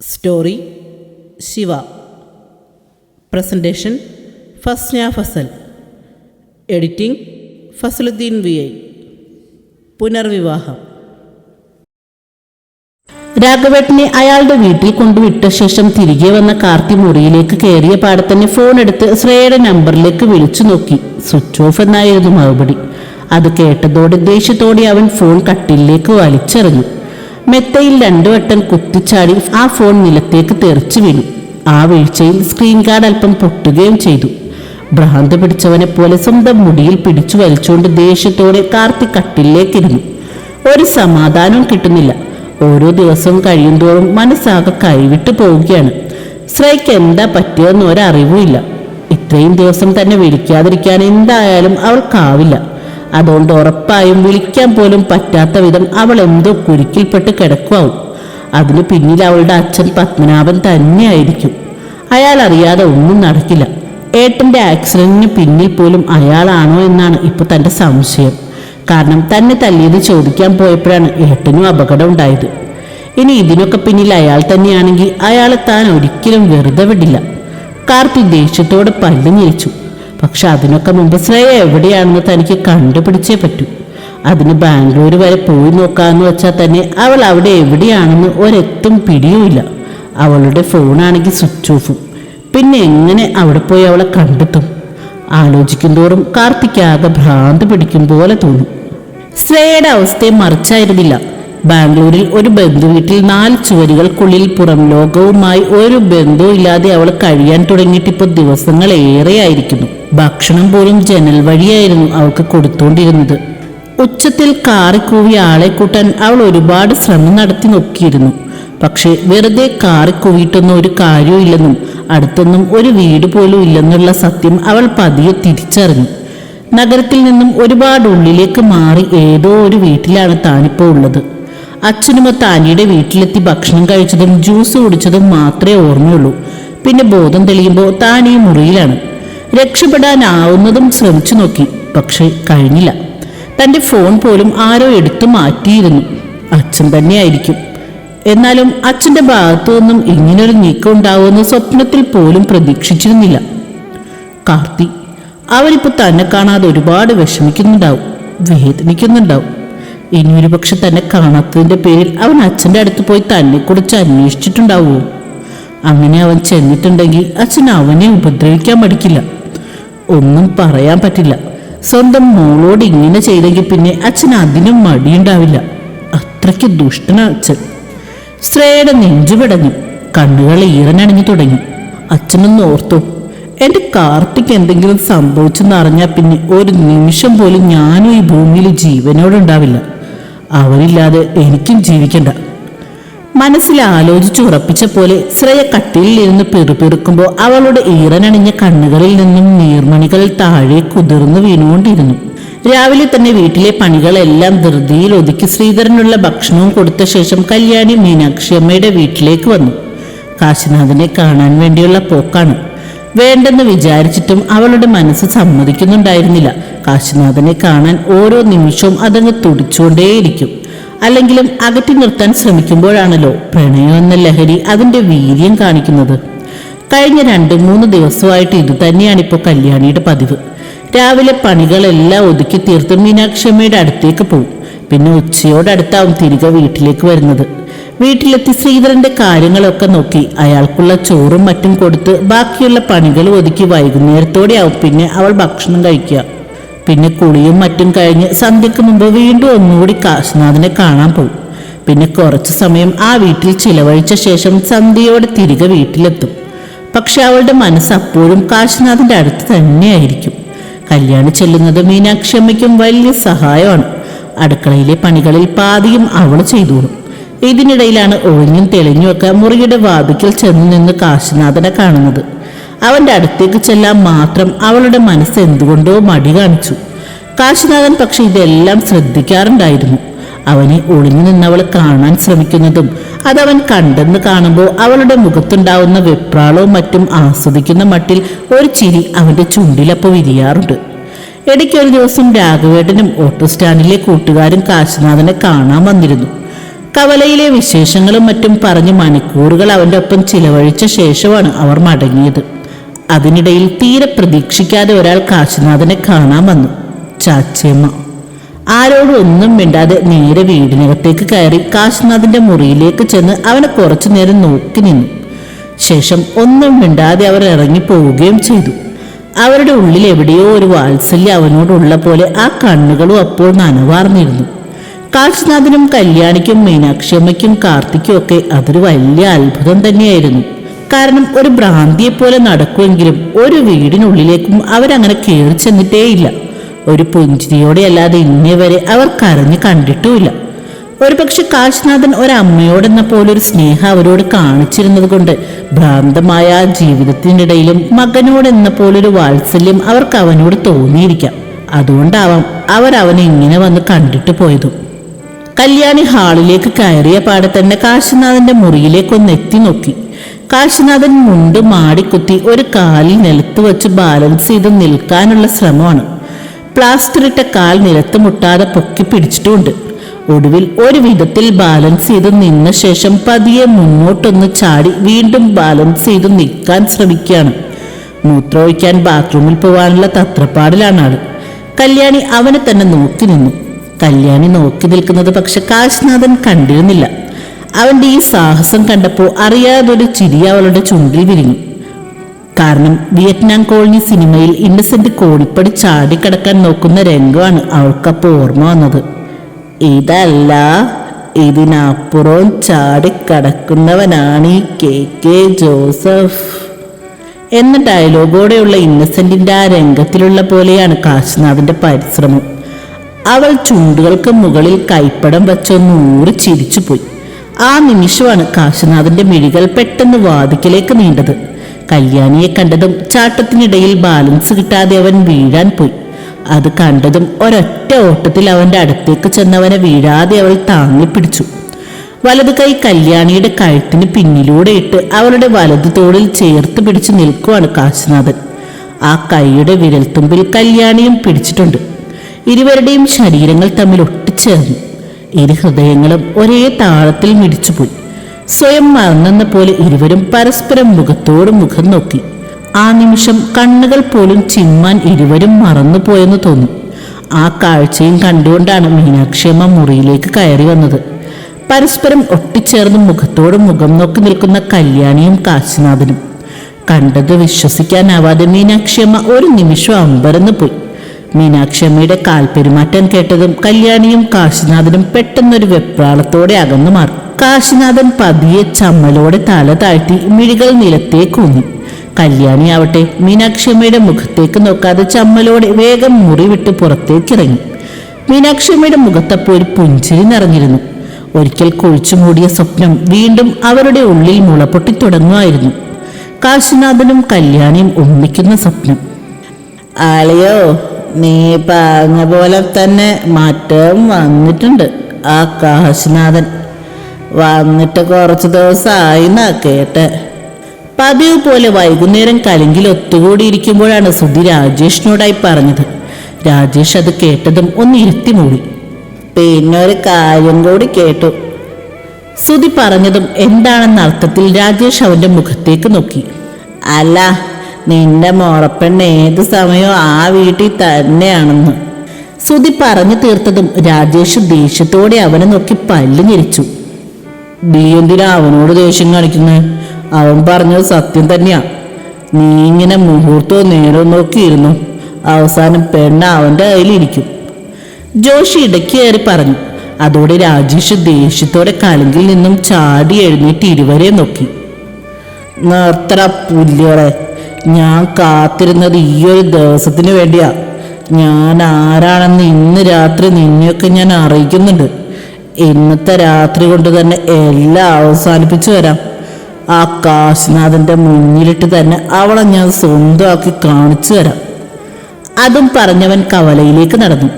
Story Shiva presentation Fasna Fasal editing Fasaluddeen V I പുനർവിവാഹം രാഘവേട്ടനെ അയാളുടെ വീട്ടിൽ കൊണ്ടുവിട്ട ശേഷം തിരികെ വന്ന കാർത്തി മുറിയിലേക്ക് കയറിയ പാടത്തന്നെ ഫോൺ എടുത്ത് ശ്രേയയുടെ നമ്പറിലേക്ക് വിളിച്ചു നോക്കി. സ്വിച്ച് ഓഫ് എന്നായിരുന്നു മറുപടി. അത് കേട്ടതോടെ ദേഷ്യത്തോടെ അവൻ ഫോൺ കട്ടിലേക്ക് വലിച്ചെറിഞ്ഞു. മെത്തയിൽ രണ്ടു വട്ടം കുത്തിച്ചാടി ആ ഫോൺ നിലത്തേക്ക് തെറിച്ചു വീണു. ആ വീഴ്ചയിൽ സ്ക്രീൻ ഗാർഡ് അല്പം പൊട്ടുകയും ചെയ്തു. ഭ്രാന്ത് പിടിച്ചവനെ പോലെ സ്വന്തം മുടിയിൽ പിടിച്ചു വലിച്ചുകൊണ്ട് ദേഷ്യത്തോടെ കാർത്തി കട്ടിലേക്കിരുന്നു ഒരു സമാധാനവും കിട്ടുന്നില്ല. ഓരോ ദിവസവും കഴിയുന്തോറും മനസ്സാകെ കൈവിട്ടു പോവുകയാണ്. ശ്രേയ്ക്ക് എന്താ പറ്റിയതെന്ന് ഒരറിവുമില്ല ഇത്രയും ദിവസം തന്നെ വിളിക്കാതിരിക്കാൻ എന്തായാലും അവൾക്കാവില്ല. അതുകൊണ്ട് ഉറപ്പായും വിളിക്കാൻ പോലും പറ്റാത്ത വിധം അവൾ എന്തോ കുരുക്കിൽപ്പെട്ട് കിടക്കുവാവും. അതിന് പിന്നിൽ അവളുടെ അച്ഛൻ പത്മനാഭൻ തന്നെയായിരിക്കും. അയാൾ അറിയാതെ ഒന്നും നടക്കില്ല. ഏട്ടന്റെ ആക്സിഡന്റിന് പിന്നിൽ പോലും അയാളാണോ എന്നാണ് ഇപ്പൊ തന്റെ സംശയം. കാരണം തന്നെ തല്ലിയത് ചോദിക്കാൻ പോയപ്പോഴാണ് ഏട്ടനും അപകടം ഉണ്ടായത്. ഇനി ഇതിനൊക്കെ പിന്നിൽ അയാൾ തന്നെയാണെങ്കിൽ അയാളെ താൻ ഒരിക്കലും വെറുതെ വിടില്ല. കാർത്തി ദേഷ്യത്തോടെ പല്ല് ഞെരിച്ചു. പക്ഷെ അതിനൊക്കെ മുമ്പ് ശ്രേയ എവിടെയാണെന്ന് തനിക്ക് കണ്ടുപിടിച്ചേ പറ്റൂ. അതിന് ബാംഗ്ലൂർ വരെ പോയി നോക്കാമെന്ന് വെച്ചാൽ തന്നെ അവൾ അവിടെ എവിടെയാണെന്ന് ഒരെത്തും പിടിയുമില്ല. അവളുടെ ഫോണാണെങ്കിൽ സ്വിച്ച് ഓഫും. പിന്നെ എങ്ങനെ അവിടെ പോയി അവളെ കണ്ടെത്തും? ആലോചിക്കും തോറും കാർത്തിക്കാകെ ഭ്രാന്ത് പിടിക്കും പോലെ തോന്നും. ശ്രേയയുടെ അവസ്ഥയെ മറിച്ചായിരുന്നില്ല. ബാംഗ്ലൂരിൽ ഒരു ബന്ധു വീട്ടിൽ നാല് ചുവരുകൾക്കുള്ളിൽ പുറം ലോകവുമായി ഒരു ബന്ധവും ഇല്ലാതെ അവൾ കഴിയാൻ തുടങ്ങിയിട്ടിപ്പോൾ ദിവസങ്ങൾ ഏറെയായിരിക്കുന്നു. ഭക്ഷണം പോലും ജനൽ വഴിയായിരുന്നു അവൾക്ക് കൊടുത്തുകൊണ്ടിരുന്നത് ഉച്ചത്തിൽ കാറിക്കൂവിയ ആളെ കൂട്ടാൻ അവൾ ഒരുപാട് ശ്രമം നടത്തി നോക്കിയിരുന്നു. പക്ഷേ വെറുതെ കാറിക്കൂവിയിട്ടൊന്നും ഒരു കാര്യമില്ലെന്നും അടുത്തൊന്നും ഒരു വീട് പോലും ഇല്ലെന്നുള്ള സത്യം അവൾ പതിയെ തിരിച്ചറിഞ്ഞു. നഗരത്തിൽ നിന്നും ഒരുപാട് ഉള്ളിലേക്ക് മാറി ഏതോ ഒരു വീട്ടിലാണ് താനിപ്പോൾ ഉള്ളത്. അച്ഛനുമൊത്ത് അനിയുടെ വീട്ടിലെത്തി ഭക്ഷണം കഴിച്ചതും ജ്യൂസ് കുടിച്ചതും മാത്രമേ ഓർമ്മയുള്ളൂ. പിന്നെ ബോധം തെളിയുമ്പോൾ താൻ ഈ മുറിയിലാണ്. രക്ഷപ്പെടാനാവുന്നതും ശ്രമിച്ചു നോക്കി പക്ഷെ കഴിഞ്ഞില്ല. തന്റെ ഫോൺ പോലും ആരോ എടുത്തു മാറ്റിയിരുന്നു. അച്ഛൻ തന്നെയായിരിക്കും. എന്നാലും അച്ഛന്റെ ഭാഗത്തു നിന്നും ഇങ്ങനൊരു നീക്കം ഉണ്ടാവുമെന്ന് സ്വപ്നത്തിൽ പോലും പ്രതീക്ഷിച്ചിരുന്നില്ല. കാർത്തി അവരിപ്പോ തന്നെ കാണാതെ ഒരുപാട് വിഷമിക്കുന്നുണ്ടാവും വേദനിക്കുന്നുണ്ടാവും. ഇനി ഒരു പക്ഷെ തന്നെ കാണാത്തതിന്റെ പേരിൽ അവൻ അച്ഛന്റെ അടുത്ത് പോയി തന്നെ കുറിച്ച് അന്വേഷിച്ചിട്ടുണ്ടാവുമോ? അങ്ങനെ അവൻ ചെന്നിട്ടുണ്ടെങ്കിൽ അച്ഛൻ അവനെ ഉപദ്രവിക്കാൻ പഠിക്കില്ല ഒന്നും പറയാൻ പറ്റില്ല. സ്വന്തം മോളോട് ഇങ്ങനെ ചെയ്തെങ്കിൽ പിന്നെ അച്ഛൻ അതിനും മടിയുണ്ടാവില്ല. അത്രയ്ക്ക് ദുഷ്ടന അച്ഛൻ. ശ്രേയയുടെ നെഞ്ചുപിടഞ്ഞു കണ്ണുകൾ ഈറനണിഞ്ഞു തുടങ്ങി. അച്ഛനൊന്ന് ഓർത്തു. എന്റെ കാർത്തിക്ക് എന്തെങ്കിലും സംഭവിച്ചെന്ന് അറിഞ്ഞാൽ പിന്നെ ഒരു നിമിഷം പോലും ഞാനും ഈ ഭൂമിയിൽ ജീവനോടുണ്ടാവില്ല. അവരില്ലാതെ എനിക്കും ജീവിക്കണ്ട. മനസ്സിൽ ആലോചിച്ച് ഉറപ്പിച്ച പോലെ ശ്രേയ കട്ടിലിൽ ഇരുന്ന് പിറുപിറുക്കുമ്പോൾ അവളുടെ ഈറനണിഞ്ഞ കണ്ണുകളിൽ നിന്നും നീർമണികൾ താഴെ കുതിർന്നു വീണുകൊണ്ടിരുന്നു. രാവിലെ തന്നെ വീട്ടിലെ പണികളെല്ലാം ധൃതിയിൽ ഒതുക്കി ശ്രീധരനുള്ള ഭക്ഷണവും കൊടുത്ത ശേഷം കല്യാണി മീനാക്ഷി അമ്മയുടെ വീട്ടിലേക്ക് വന്നു. കാശിനാഥനെ കാണാൻ വേണ്ടിയുള്ള പോക്കാണ്. വേണ്ടെന്ന് വിചാരിച്ചിട്ടും അവളുടെ മനസ്സ് സമ്മതിക്കുന്നുണ്ടായിരുന്നില്ല. കാശിനാഥനെ കാണാൻ ഓരോ നിമിഷവും അതങ്ങ് തുടിച്ചുകൊണ്ടേയിരിക്കും. അല്ലെങ്കിലും അകറ്റി നിർത്താൻ ശ്രമിക്കുമ്പോഴാണല്ലോ പ്രണയം എന്ന ലഹരി അതിന്റെ വീര്യം കാണിക്കുന്നത്. കഴിഞ്ഞ രണ്ട് മൂന്ന് ദിവസമായിട്ട് ഇത് തന്നെയാണിപ്പോൾ കല്യാണിയുടെ പതിവ്. രാവിലെ പണികളെല്ലാം ഒതുക്കി തീർത്ത് മീനാക്ഷമ്മയുടെ അടുത്തേക്ക് പോകും പിന്നെ ഉച്ചയോടടുത്താവും തിരികെ വീട്ടിലേക്ക് വരുന്നത്. വീട്ടിലെത്തി ശ്രീധരന്റെ കാര്യങ്ങളൊക്കെ നോക്കി അയാൾക്കുള്ള ചോറും മറ്റും കൊടുത്ത് ബാക്കിയുള്ള പണികൾ ഒതുക്കി വൈകുന്നേരത്തോടെയാവും പിന്നെ അവൾ ഭക്ഷണം കഴിക്കുക. പിന്നെ കുളിയും മറ്റും കഴിഞ്ഞ് സന്ധ്യക്ക് മുമ്പ് വീണ്ടും ഒന്നുകൂടി കാശിനാഥനെ കാണാൻ പോകും പിന്നെ കുറച്ചു സമയം ആ വീട്ടിൽ ചിലവഴിച്ച ശേഷം സന്ധ്യയോടെ തിരികെ വീട്ടിലെത്തും. പക്ഷെ അവളുടെ മനസ്സ് അപ്പോഴും കാശിനാഥന്റെ അടുത്ത് തന്നെയായിരിക്കും. കല്യാണം ചെല്ലുന്നത് മീനാക്ഷി അമ്മയ്ക്കും വലിയ സഹായമാണ്. അടുക്കളയിലെ പണികളിൽ പാതിയും അവൾ ചെയ്തോളും. ഇതിനിടയിലാണ് ഒഴിഞ്ഞും തെളിഞ്ഞുമൊക്കെ മുറിയുടെ വാതിക്കൽ ചെന്ന് നിന്ന് കാശിനാഥനെ കാണുന്നത്. അവന്റെ അടുത്തേക്ക് ചെല്ലാൻ മാത്രം അവളുടെ മനസ്സ് എന്തുകൊണ്ടോ മടി കാണിച്ചു. കാശിനാഥൻ പക്ഷെ ഇതെല്ലാം ശ്രദ്ധിക്കാറുണ്ടായിരുന്നു. അവനെ ഒളിഞ്ഞു നിന്നവൾ കാണാൻ ശ്രമിക്കുന്നതും അതവൻ കണ്ടെന്ന് കാണുമ്പോൾ അവളുടെ മുഖത്തുണ്ടാവുന്ന വെപ്രാളവും മറ്റും ആസ്വദിക്കുന്ന മട്ടിൽ ഒരു ചിരി അവന്റെ ചുണ്ടിലപ്പോൾ വിരിയാറുണ്ട്. ഇടയ്ക്ക് ഒരു ദിവസം രാഘവേട്ടനും ഓട്ടോ സ്റ്റാൻഡിലെ കൂട്ടുകാരും കാശിനാഥനെ കാണാൻ വന്നിരുന്നു. കവലയിലെ വിശേഷങ്ങളും മറ്റും പറഞ്ഞ് മണിക്കൂറുകൾ അവന്റെ ഒപ്പം ചിലവഴിച്ച ശേഷമാണ് അവർ മടങ്ങിയത്. അതിനിടയിൽ തീരെ പ്രതീക്ഷിക്കാതെ ഒരാൾ കാശിനാഥനെ കാണാൻ വന്നു. ചാച്ചിയമ്മ ആരോടും ഒന്നും മിണ്ടാതെ നേരെ വീടിനകത്തേക്ക് കയറി കാശിനാഥിന്റെ മുറിയിലേക്ക് ചെന്ന് അവനെ കുറച്ചു നേരം നോക്കി നിന്നു. ശേഷം ഒന്നും മിണ്ടാതെ അവർ ഇറങ്ങി പോവുകയും ചെയ്തു. അവരുടെ ഉള്ളിൽ എവിടെയോ ഒരു വാത്സല്യം അവനോടുള്ള പോലെ ആ കണ്ണുകളും അപ്പോൾ നനവാർന്നിരുന്നു. കാശിനാഥിനും കല്യാണിക്കും മീനാക്ഷിയമ്മയ്ക്കും കാർത്തിക്കും ഒക്കെ അതൊരു വലിയ അത്ഭുതം തന്നെയായിരുന്നു. കാരണം ഒരു ഭ്രാന്തിയെ പോലെ നടക്കുമെങ്കിലും ഒരു വീടിനുള്ളിലേക്കും അവരങ്ങനെ കയറി ചെന്നിട്ടേയില്ല. ഒരു പുഞ്ചിരിയോടെ അല്ലാതെ ഇന്നേ വരെ അവർ കരഞ്ഞു കണ്ടിട്ടുമില്ല. ഒരുപക്ഷെ കാശ്നാഥൻ ഒരമ്മയോടെന്ന പോലെ ഒരു സ്നേഹം അവരോട് കാണിച്ചിരുന്നത് കൊണ്ട് ഭ്രാന്തമായ ജീവിതത്തിനിടയിലും മകനോടെന്ന പോലൊരു വാത്സല്യം അവർക്ക് അവനോട് തോന്നിയിരിക്കാം. അതുകൊണ്ടാവാം അവർ അവനെ ഇങ്ങനെ വന്ന് കണ്ടിട്ട് പോയതും. കല്യാണി ഹാളിലേക്ക് കയറിയ പാടെ തന്നെ കാശിനാഥന്റെ മുറിയിലേക്കൊന്ന് എത്തി നോക്കി. കാശിനാഥൻ മുണ്ട് മാടിക്കുത്തി ഒരു കാലിൽ നിലത്ത് വെച്ച് ബാലൻസ് ചെയ്ത് നിൽക്കാനുള്ള ശ്രമമാണ്. പ്ലാസ്റ്റർ ഇട്ട കാൽ നിലത്ത് മുട്ടാതെ പൊക്കി പിടിച്ചിട്ടുമുണ്ട് ഒടുവിൽ ഒരു വിധത്തിൽ ബാലൻസ് ചെയ്ത് നിന്ന ശേഷം പതിയെ മുന്നോട്ടൊന്ന് ചാടി വീണ്ടും ബാലൻസ് ചെയ്ത് നിൽക്കാൻ ശ്രമിക്കുകയാണ്. മൂത്രമൊഴിക്കാൻ ബാത്റൂമിൽ പോകാനുള്ള തത്രപ്പാടിലാണ് ആൾ കല്യാണി അവനെ തന്നെ നോക്കി നിന്നു. കല്യാണി നോക്കി നിൽക്കുന്നത് പക്ഷെ കാശ്നാഥൻ കണ്ടിരുന്നില്ല. അവന്റെ ഈ സാഹസം കണ്ടപ്പോൾ അറിയാതൊരു ചിരി അവളുടെ ചുണ്ടിൽ വിരിഞ്ഞു. കാരണം വിയറ്റ്നാം കോളനി സിനിമയിൽ ഇന്നസെന്റ് കോടിപ്പടി ചാടിക്കടക്കാൻ നോക്കുന്ന രംഗമാണ് അവൾക്കപ്പോൾ ഓർമ്മ വന്നത്. ഇതല്ല ഇതിനപ്പുറം ചാടിക്കടക്കുന്നവനാണ് ഈ കെ. കെ. ജോസഫ്. എന്ന ഡയലോഗോടെയുള്ള ഇന്നസെന്റിന്റെ ആ രംഗത്തിലുള്ള പോലെയാണ് കാശിനാഥിന്റെ പരിശ്രമം. അവൾ ചുണ്ടുകൾക്ക് മുകളിൽ കൈപ്പടം വെച്ചൊന്ന് ഊറി ചിരിച്ചുപോയി. ആ നിമിഷമാണ് കാശിനാഥന്റെ മിഴികൾ പെട്ടെന്ന് വാതിക്കലേക്ക് നീണ്ടത്. കല്യാണിയെ കണ്ടതും ചാട്ടത്തിനിടയിൽ ബാലൻസ് കിട്ടാതെ അവൻ വീഴാൻ പോയി. അത് കണ്ടതും ഒരൊറ്റ ഓട്ടത്തിൽ അവന്റെ അടുത്തേക്ക് ചെന്നവനെ വീഴാതെ അവൾ താങ്ങിപ്പിടിച്ചു വലതു കൈ കല്യാണിയുടെ കഴുത്തിന് പിന്നിലൂടെ ഇട്ട് അവളുടെ വലതു തോളിൽ ചേർത്ത് പിടിച്ചു നിൽക്കുവാണ് കാശിനാഥൻ. ആ കൈയുടെ വിരൽത്തുമ്പിൽ കല്യാണിയും പിടിച്ചിട്ടുണ്ട്. ഇരുവരുടെയും ശരീരങ്ങൾ തമ്മിൽ ഒട്ടിച്ചേർന്നു. ഇരു ഹൃദയങ്ങളും ഒരേ താളത്തിൽ മിടിച്ചുപോയി. സ്വയം മറന്നെന്ന പോലെ ഇരുവരും പരസ്പരം മുഖത്തോട് മുഖം നോക്കി. ആ നിമിഷം കണ്ണുകൾ പോലും ചിമ്മാൻ ഇരുവരും മറന്നുപോയെന്ന് തോന്നി. ആ കാഴ്ചയും കണ്ടുകൊണ്ടാണ് മീനാക്ഷിയമ്മ മുറിയിലേക്ക് കയറി വന്നത്. പരസ്പരം ഒട്ടിച്ചേർന്ന് മുഖത്തോട് മുഖം നോക്കി നിൽക്കുന്ന കല്യാണിയും കാശിനാഥനും. കണ്ടത് വിശ്വസിക്കാനാവാതെ മീനാക്ഷിയമ്മ ഒരു നിമിഷം അമ്പരന്ന് പോയി മീനാക്ഷിയമ്മയുടെ കാൽപെരുമാറ്റം കേട്ടതും കല്യാണിയും കാശിനാഥനും പെട്ടെന്നൊരു വെപ്രാളത്തോടെ അകന്നു മാറി. കാശിനാഥൻ പതിയെ ചമ്മലോടെ തല താഴ്ത്തി മിഴികൾ നിലത്തേക്ക് ഊന്നി കല്യാണി ആവട്ടെ മീനാക്ഷമ്മയുടെ മുഖത്തേക്ക് നോക്കാതെ ചമ്മലോടെ വേഗം മുറിവിട്ട് പുറത്തേക്കിറങ്ങി. മീനാക്ഷമ്മയുടെ മുഖത്തപ്പോൾ ഒരു പുഞ്ചിരി നിറഞ്ഞിരുന്നു. ഒരിക്കൽ കുഴിച്ചു മൂടിയ സ്വപ്നം വീണ്ടും അവരുടെ ഉള്ളിൽ മുളപൊട്ടി തുടങ്ങുമായിരുന്നു. കാശിനാഥനും കല്യാണിയും ഒന്നിക്കുന്ന സ്വപ്നം. ആളിയോ നീ പറഞ്ഞ പോലെ തന്നെ മാറ്റം വന്നിട്ടുണ്ട്. ആ കാശിനാഥൻ. വന്നിട്ട് കുറച്ച് ദിവസമായി എന്നാ കേട്ടെ. പതിവ് പോലെ വൈകുന്നേരം കലിങ്കിൽ ഒത്തുകൂടിയിരിക്കുമ്പോഴാണ് സുധി രാജേഷിനോടായി പറഞ്ഞത്. രാജേഷ് അത് കേട്ടതും ഒന്ന് ഇരുത്തി മൂടി. പിന്നെ ഒരു കാര്യം കൂടി കേട്ടു. സുധി പറഞ്ഞതും എന്താണെന്ന അർത്ഥത്തിൽ രാജേഷ് അവന്റെ മുഖത്തേക്ക് നോക്കി. അല്ല നിന്റെ മോറപ്പെണ്ണ് ഏത് സമയവും ആ വീട്ടിൽ തന്നെയാണെന്ന്. സുതി പറഞ്ഞു തീർത്തതും രാജേഷ് ദേഷ്യത്തോടെ അവനെ നോക്കി പല്ല് ഞെരിച്ചു. നീ എന്തിനാ അവനോട് ദേഷ്യം കാണിക്കുന്നത് അവൻ പറഞ്ഞത് സത്യം തന്നെയാ. നീ ഇങ്ങനെ മുഹൂർത്തവും നേരവും നോക്കിയിരുന്നു. അവസാനം പെണ്ണ് അവന്റെ കയ്യിലിരിക്കും. ജോഷി ഇടയ്ക്ക് കയറി പറഞ്ഞു. അതോടെ രാജേഷ് ദേഷ്യത്തോടെ കളിങ്കിൽ നിന്നും ചാടി എഴുന്നേറ്റ് ഇരുവരെ നോക്കി. നിർത്തറ പുല്ലുകളെ ഞാൻ കാത്തിരുന്നത് ഈ ഒരു ദിവസത്തിന് വേണ്ടിയാ. ഞാൻ ആരാണെന്ന് ഇന്ന് രാത്രി നിന്നെയൊക്കെ ഞാൻ അറിയിക്കുന്നുണ്ട്. ഇന്നത്തെ രാത്രി കൊണ്ട് തന്നെ എല്ലാം അവസാനിപ്പിച്ചു വരാം ആ കാശിനാഥന്റെ മുന്നിലിട്ട് തന്നെ അവളെ ഞാൻ സ്വന്തമാക്കി കാണിച്ചു വരാം അതും പറഞ്ഞവൻ കവലയിലേക്ക് നടന്നു.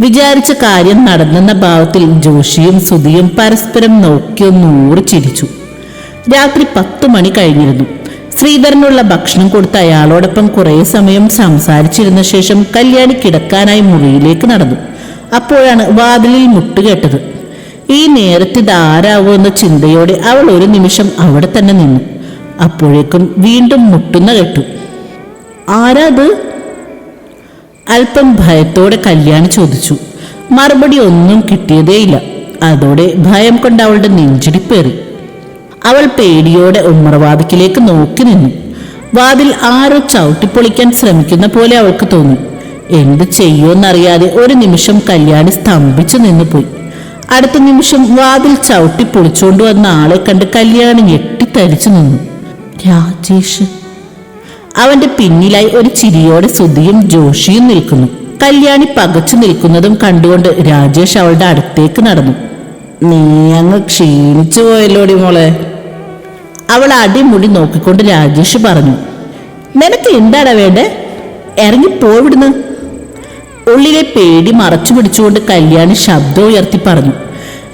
വിചാരിച്ച കാര്യം നടന്നെന്ന ഭാവത്തിൽ ജോഷിയും സുധിയും പരസ്പരം നോക്കിയൊന്നൂറ് ചിരിച്ചു രാത്രി പത്തു മണി കഴിഞ്ഞിരുന്നു. ശ്രീധരനുള്ള ഭക്ഷണം കൊടുത്ത് അയാളോടൊപ്പം കുറേ സമയം സംസാരിച്ചിരുന്ന ശേഷം കല്യാണി കിടക്കാനായി മുറിയിലേക്ക് നടന്നു. അപ്പോഴാണ് വാതിലിൽ മുട്ടുകേട്ടത് ഈ നേരത്തെ ഇതാരാവുമെന്ന ചിന്തയോടെ അവൾ ഒരു നിമിഷം അവിടെ തന്നെ നിന്നു. അപ്പോഴേക്കും വീണ്ടും മുട്ടുന്ന കേട്ടു. ആരാത്? അല്പം ഭയത്തോടെ കല്യാണി ചോദിച്ചു. മറുപടി ഒന്നും കിട്ടിയതേയില്ല. അതോടെ ഭയം കൊണ്ട് അവളുടെ നെഞ്ചിടിപ്പേറി അവൾ പേടിയോടെ ഉമ്മറവാതിക്കിലേക്ക് നോക്കി നിന്നു. വാതിൽ ആരോ ചവിട്ടിപ്പൊളിക്കാൻ ശ്രമിക്കുന്ന പോലെ അവൾക്ക് തോന്നി. എന്ത് ചെയ്യുമെന്നറിയാതെ ഒരു നിമിഷം കല്യാണി സ്തംഭിച്ചു നിന്നുപോയി അടുത്ത നിമിഷം വാതിൽ ചവിട്ടി പൊളിച്ചുകൊണ്ട് വന്ന ആളെ കണ്ട് കല്യാണി ഞെട്ടിത്തരിച്ചു നിന്നു. രാജേഷ്. അവന്റെ പിന്നിലായി ഒരു ചിരിയോടെ സുധിയും ജോഷിയും നിൽക്കുന്നു. കല്യാണി പകച്ചു നിൽക്കുന്നതും കണ്ടുകൊണ്ട് രാജേഷ് അവളുടെ അടുത്തേക്ക് നടന്നു. നീ അങ്ങ് ക്ഷീണിച്ചു പോയല്ലോടി മോളെ. അവൾ അടിമുടി നോക്കിക്കൊണ്ട് രാജേഷ് പറഞ്ഞു നിനക്ക് എന്താടാ വേണ്ടേ? ഇറങ്ങി പോവിടുന്ന് ഉള്ളിലെ പേടി മറച്ചു പിടിച്ചുകൊണ്ട് കല്യാണി ശബ്ദം ഉയർത്തി പറഞ്ഞു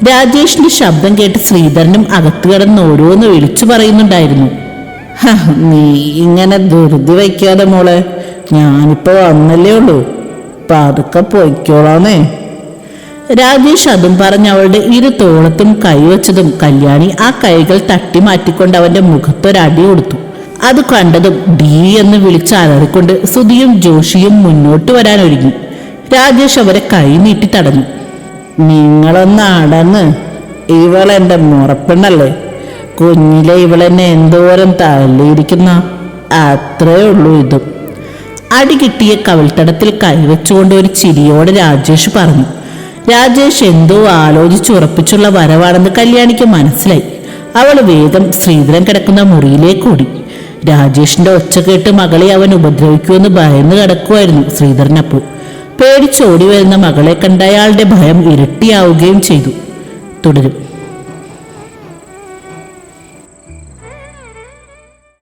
രാജേഷിന്റെ ശബ്ദം കേട്ട് ശ്രീധരനും അകത്തു കിടന്ന് ഓരോന്ന് വിളിച്ചു പറയുന്നുണ്ടായിരുന്നു. നീ ഇങ്ങനെ ധൃതി വയ്ക്കാതെ മോളെ ഞാനിപ്പോ വന്നല്ലേ ഉള്ളൂ. പതുക്കെ പൊയ്ക്കോളാന്നേ. രാജേഷ് അതും പറഞ്ഞ് അവളുടെ ഇരു തോളത്തും കൈവച്ചതും കല്യാണി ആ കൈകൾ തട്ടി മാറ്റിക്കൊണ്ട് അവന്റെ മുഖത്തൊരടി കൊടുത്തു. അത് കണ്ടതും ഡീ എന്ന് വിളിച്ച് അലറിക്കൊണ്ട് സുധിയും ജോഷിയും മുന്നോട്ട് വരാൻ ഒരുങ്ങി രാജേഷ് അവരെ കൈ നീട്ടി തടഞ്ഞു. നിങ്ങളൊന്ന് അടന്ന് ഇവളെന്റെ മുറപ്പെണ്ണല്ലേ? കുഞ്ഞിലെ ഇവളെന്നെ എന്തോരം തള്ളിയിരിക്കുന്ന? അത്രേ ഉള്ളൂ ഇതും. അടി കിട്ടിയ കവിൾത്തടത്തിൽ കൈവച്ചുകൊണ്ട് ഒരു ചിരിയോടെ രാജേഷ് പറഞ്ഞു. രാജേഷ് എന്തോ ആലോചിച്ചുറപ്പിച്ചുള്ള വരവാണെന്ന് കല്യാണിക്ക് മനസ്സിലായി. അവൾ വേഗം ശ്രീധരൻ കിടക്കുന്ന മുറിയിലേക്ക് ഓടി. രാജേഷിന്റെ ഒച്ച കേട്ട് മകളെ അവൻ ഉപദ്രവിക്കുമെന്ന് ഭയന്ന് കിടക്കുമായിരുന്നു ശ്രീധരനപ്പോൾ. പേടിച്ചോടി വരുന്ന മകളെ കണ്ട അയാളുടെ ഭയം ഇരട്ടിയാവുകയും ചെയ്തു. തുടരും.